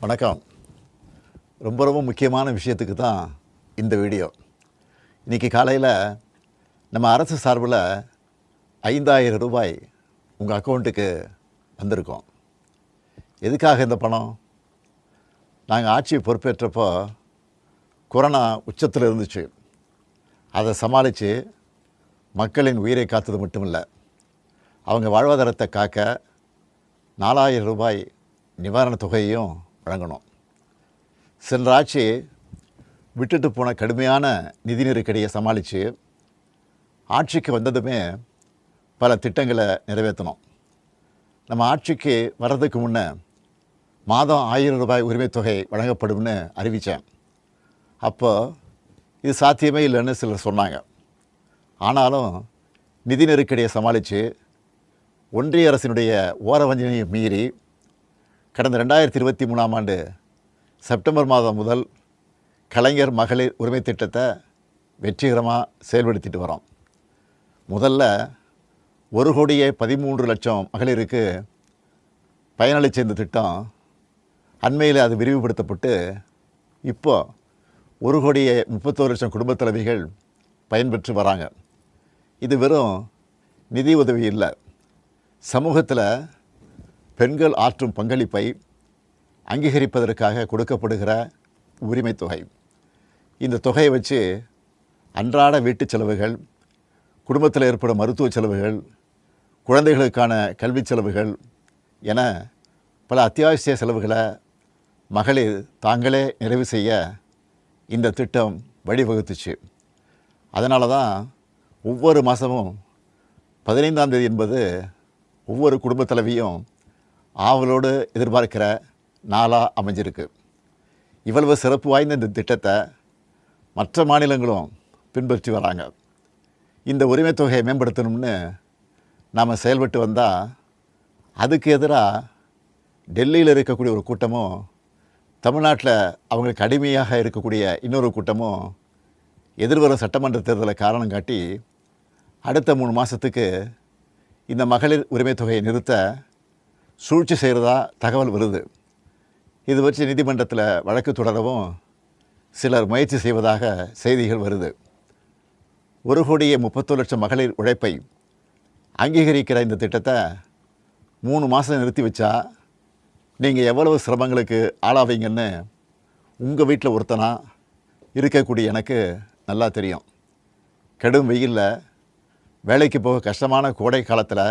வணக்கம். ரொம்ப ரொம்ப முக்கியமான விஷயத்துக்கு தான் இந்த வீடியோ. இன்றைக்கி காலையில் நம்ம அரசு சார்பில் ஐந்தாயிரம் ரூபாய் உங்கள் அக்கௌண்ட்டுக்கு வந்திருக்கோம். எதுக்காக இந்த பணம்? நாங்கள் ஆட்சி பொறுப்பேற்றப்போ கொரோனா உச்சத்தில் இருந்துச்சு. அதை சமாளித்து மக்களின் உயிரை காத்தது மட்டும் இல்லை அவங்க வாழ்வாதாரத்தை காக்க நாலாயிரம் ரூபாய் நிவாரணத் தொகையையும் வழங்கணும். சென்ற ஆட்சி விட்டுட்டு போன கடுமையான நிதி நெருக்கடியை சமாளித்து ஆட்சிக்கு வந்ததுமே பல திட்டங்களை நிறைவேற்றணும். நம்ம ஆட்சிக்கு வர்றதுக்கு முன்னே மாதம் ஆயிரம் ரூபாய் உரிமைத் தொகை வழங்கப்படும்னு அறிவித்தேன் அப்போ இது சாத்தியமே இல்லைன்னு சிலர் சொன்னாங்க. ஆனாலும் நிதி நெருக்கடியை சமாளித்து ஒன்றிய அரசினுடைய ஓரவஞ்சனையை மீறி கடந்த ரெண்டாயிரத்தி இருபத்தி மூணாம் ஆண்டு செப்டம்பர் மாதம் முதல் கலைஞர் மகளிர் உரிமை திட்டத்தை வெற்றிகரமாக செயல்படுத்திட்டு வரோம். முதல்ல ஒரு கோடியே பதிமூன்று லட்சம் மகளிருக்கு பயனளிச்ச இந்த திட்டம் அண்மையில் அது விரிவுபடுத்தப்பட்டு இப்போ ஒரு கோடியே முப்பத்தோரு லட்சம் குடும்பத் தலைவிகள் பயன்பெற்று வராங்க. இது வெறும் நிதி உதவி இல்லை. சமூகத்தில் பெண்கள் ஆற்றும் பங்களிப்பை அங்கீகரிப்பதற்காக கொடுக்கப்படுகிற உரிமைத் தொகை. இந்த தொகையை வச்சு அன்றாட வீட்டு செலவுகள் குடும்பத்தில் ஏற்படும் மருத்துவ செலவுகள் குழந்தைகளுக்கான கல்வி செலவுகள் என பல அத்தியாவசிய செலவுகளை மகளிர் தாங்களே நிறைவு செய்ய இந்த திட்டம் வழிவகுத்துச்சு. அதனால தான் ஒவ்வொரு மாதமும் பதினைந்தாம் தேதி என்பது ஒவ்வொரு குடும்பத் தலைவியும் ஆவலோடு எதிர்பார்க்கிற நாளாக அமைஞ்சிருக்கு. இவ்வளவு சிறப்பு வாய்ந்த இந்த திட்டத்தை மற்ற மாநிலங்களும் பின்பற்றி வராங்க. இந்த உரிமை தொகையை மேம்படுத்தணும்னு நாம் செயல்பட்டு வந்தால் அதுக்கு எதிராக டெல்லியில் இருக்கக்கூடிய ஒரு கூட்டமும் தமிழ்நாட்டில் அவங்களுக்கு அடிமையாக இருக்கக்கூடிய இன்னொரு கூட்டமும் எதிர்வரும் சட்டமன்ற தேர்தலை காரணம் காட்டி அடுத்த மூணு மாதத்துக்கு இந்த மகளிர் உரிமை தொகையை நிறுத்த சூழ்ச்சி செய்கிறதா தகவல் வருது. இது வச்சு நீதிமன்றத்தில் வழக்கு தொடரவும் சிலர் முயற்சி செய்வதாக செய்திகள் வருது. ஒரு கோடியே முப்பத்தொரு லட்சம் மகளிர் உழைப்பை அங்கீகரிக்கிற இந்த திட்டத்தை மூணு மாதம் நிறுத்தி வச்சா நீங்கள் எவ்வளவு சிரமங்களுக்கு ஆளாவீங்கன்னு உங்கள் வீட்டில் ஒருத்தனா இருக்கக்கூடிய எனக்கு நல்லா தெரியும். கடும் வெயிலில் வேலைக்கு போக கஷ்டமான கோடை காலத்தில்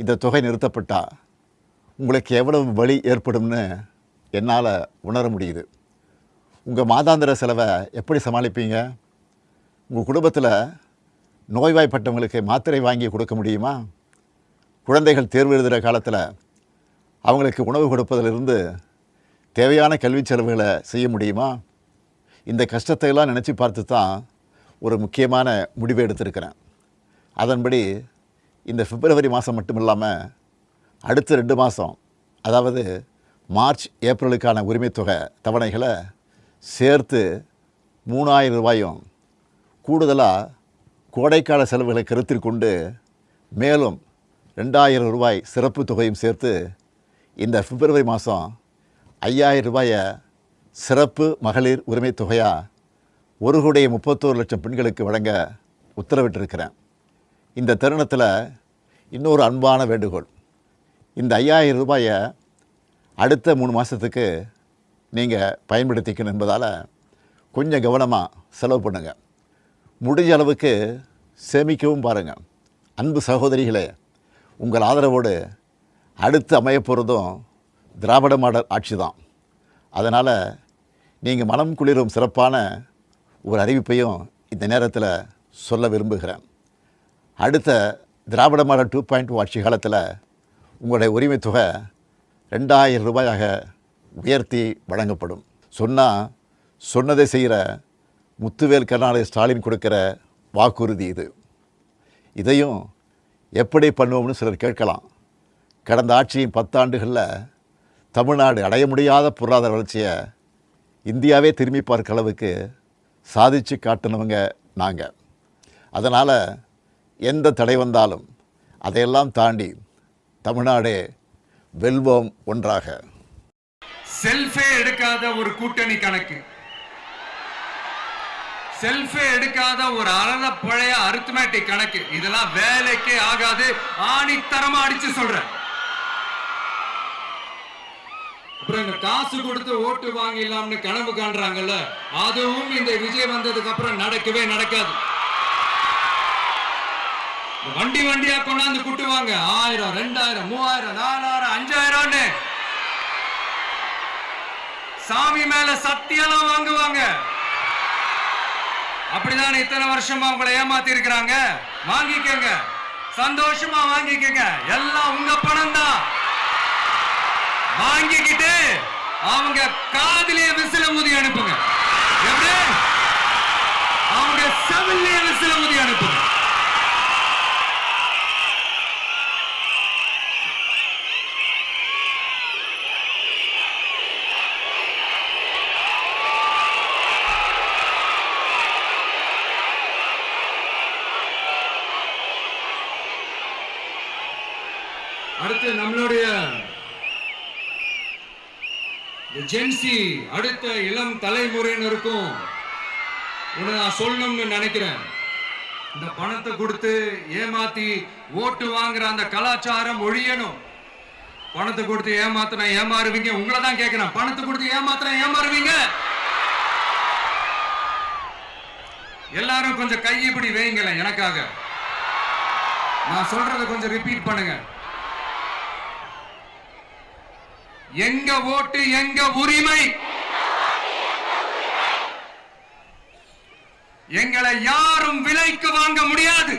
இந்த தொகை நிறுத்தப்பட்டால் உங்களுக்கு எவ்வளவு வலி ஏற்படும்னு என்னால் உணர முடியுது. உங்கள் மாதாந்திர செலவை எப்படி சமாளிப்பீங்க? உங்கள் குடும்பத்தில் நோய்வாய்ப்பட்டவங்களுக்கு மாத்திரை வாங்கி கொடுக்க முடியுமா? குழந்தைகள் தேர்வு எழுதுகிற காலத்தில் அவங்களுக்கு உணவு கொடுப்பதிலிருந்து தேவையான கல்வி செலவுகளை செய்ய முடியுமா? இந்த கஷ்டத்தை எல்லாம் நினச்சி பார்த்து தான் ஒரு முக்கியமான முடிவை எடுத்திருக்கிறேன். அதன்படி இந்த பிப்ரவரி மாதம் மட்டும் இல்லாமல் அடுத்த ரெண்டு மாதம் அதாவது மார்ச் ஏப்ரலுக்கான உரிமைத்தொகை தவணைகளை சேர்த்து மூணாயிரம் ரூபாயும் கூடுதலாக கோடைக்கால செலவுகளை கருத்தில் கொண்டு மேலும் ரெண்டாயிரம் ரூபாய் சிறப்பு தொகையும் சேர்த்து இந்த பிப்ரவரி மாதம் ஐயாயிரம் ரூபாயை சிறப்பு மகளிர் உரிமைத் தொகையாக ஒரு கோடியே முப்பத்தோரு லட்சம் பெண்களுக்கு வழங்க உத்தரவிட்டிருக்கிறேன். இந்த தருணத்தில் இன்னொரு அன்பான வேண்டுகோள். இந்த ஐயாயிரம் ரூபாயை அடுத்த மூணு மாதத்துக்கு நீங்கள் பயன்படுத்திக்கணும் என்பதால் கொஞ்சம் கவனமாக செலவு பண்ணுங்கள் முடிஞ்ச அளவுக்கு சேமிக்கவும் பாருங்கள் அன்பு சகோதரிகளே உங்கள் ஆதரவோடு அடுத்து அமையப்போகிறதும் திராவிட மாடல் ஆட்சி தான். அதனால் நீங்கள் மனம் குளிரும் சிறப்பான ஒரு அறிவிப்பையும் இந்த நேரத்தில் சொல்ல விரும்புகிறேன். அடுத்த திராவிட மாடல் டூ பாயிண்ட் ஆட்சி காலத்தில் உங்களுடைய உரிமை தொகை ரெண்டாயிரம் ரூபாயாக உயர்த்தி வழங்கப்படும். சொன்னால் சொன்னதை செய்கிற முத்துவேல் கருணாநிதி ஸ்டாலின் கொடுக்கிற வாக்குறுதி இது. இதையும் எப்படி பண்ணுவோம்னு சிலர் கேட்கலாம். கடந்த ஆட்சியின் பத்தாண்டுகளில் தமிழ்நாடு அடைய முடியாத பொருளாதார வளர்ச்சியை இந்தியாவே திரும்பி பார்க்க அளவுக்கு சாதிச்சு காட்டினவங்க நாங்கள் அதனால் எந்த தடை வந்தாலும் அதையெல்லாம் தாண்டி தமிழ்நாடே வெல்வோம் ஒன்றாக. செல்ஃபே எடுக்காத ஒரு கூட்டணி கணக்கு. செல்ஃபே எடுக்காத ஒரு அறத பழைய அரித்மேட்டிக் கணக்கு. இதெல்லாம் வேலைக்கே ஆகாது. ஆணித்தரமா அடிச்சு சொல்றேன். அப்புறம் காசு கொடுத்து ஓட்டு வாங்கிடலாம்னு கனவு காண்றாங்கல்ல அதுவும் இந்த விஜய் வந்ததுக்கு அப்புறம் நடக்கவே நடக்காது. வண்டி வண்டியா கொண்டாந்து குட்டுவாங்க. ஆயிரம் ரெண்டாயிரம் மூவாயிரம் நாலாயிரம் அஞ்சாயிரம்னு. சாமி மேல சத்தியெல்லாம் வாங்குவாங்க. அப்படிதான் இத்தனை வருஷமா உங்களை ஏமாத்தி இருக்கிறாங்க வாங்கிக்கங்க. சந்தோஷமா வாங்கிக்கங்க. எல்லாம் உங்க பணம் தான் வாங்கிக்கிட்டு அவங்க காதிலே விசில முதி அனுப்புங்க. எப்படி? அவங்க செவிலே விசில முதி அனுப்புங்க. அடுத்து நம்மளுடைய ஜென்சி அடுத்த இளம் தலைமுறையினருக்கும் ஒன்று நான் சொல்லணும்னு நினைக்கிறேன். இந்த பணத்தை கொடுத்து ஏமாத்தி ஓட்டு வாங்குற அந்த கலாச்சாரம் ஒழியணும். பணத்தை கொடுத்து ஏமாத்தினா ஏமாறுவீங்க? உங்களை தான் கேட்கிறேன் பணத்தை கொடுத்து ஏமாத்தினா ஏமாறுவீங்க? எல்லாரும் கொஞ்சம் கை இப்படி வைங்களேன் எனக்காக. நான் சொல்றதை கொஞ்சம் ரிப்பீட் பண்ணுங்க. எங்க ஓட்டு எங்க உரிமை? எங்களை யாரும் விலைக்கு வாங்க முடியாது.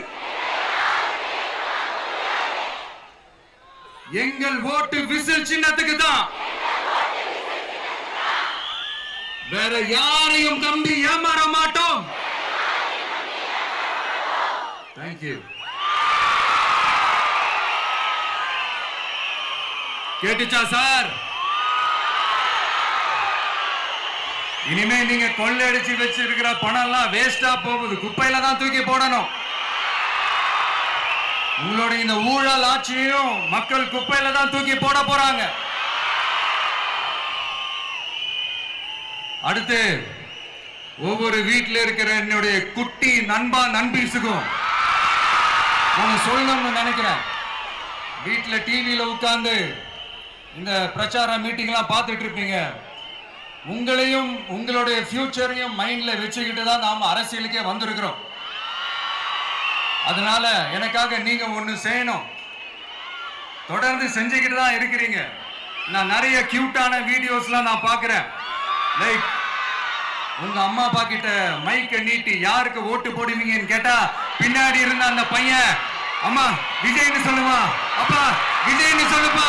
எங்கள் ஓட்டு விசில் சின்னத்துக்கு தான். வேற யாரையும் நம்பி ஏமாற மாட்டோம். தேங்க்யூ கேட்டுச்சா சார்? இனிமே நீங்க கொள்ளடிச்சு வச்சிருக்கிற பணம் எல்லாம் வேஸ்டா போகுது. குப்பையில தான் தூக்கி போடணும். உங்களுடைய இந்த ஊழல் ஆட்சியும் மக்கள் குப்பையில தான் தூக்கி போட போறாங்க. அடுத்து ஒவ்வொரு வீட்டில் இருக்கிற என்னுடைய குட்டி நண்பா நண்பீஸுக்கும் நான் சொல்லணும்னு நினைக்கிறேன். வீட்டில் டிவியில் உட்காந்து இந்த பிரச்சார மீட்டிங்லாம் பார்த்துட்டு இருப்பீங்க உங்களையும் உங்களுடைய ஃபியூச்சரையும் மைண்ட்ல வச்சுக்கிட்டு தான் நாம அரசியலுக்கே வந்திருக்கிறோம். அதனால எனக்காக நீங்க ஒண்ணு செய்யணும். தொடர்ந்து செஞ்சுக்கிட்டு தான் இருக்கிறீங்க. நான் நிறைய கியூட்டான வீடியோஸ்லாம் நான் பார்க்குறேன். லைக் உங்க அம்மா அப்பா கிட்ட மைக்க நீட்டி யாருக்கு ஓட்டு போடுவீங்கன்னு கேட்டா பின்னாடி இருந்த அந்த பையன் அம்மா விஜய்னு சொல்லுமா அப்பா விஜய்னு சொல்லுப்பா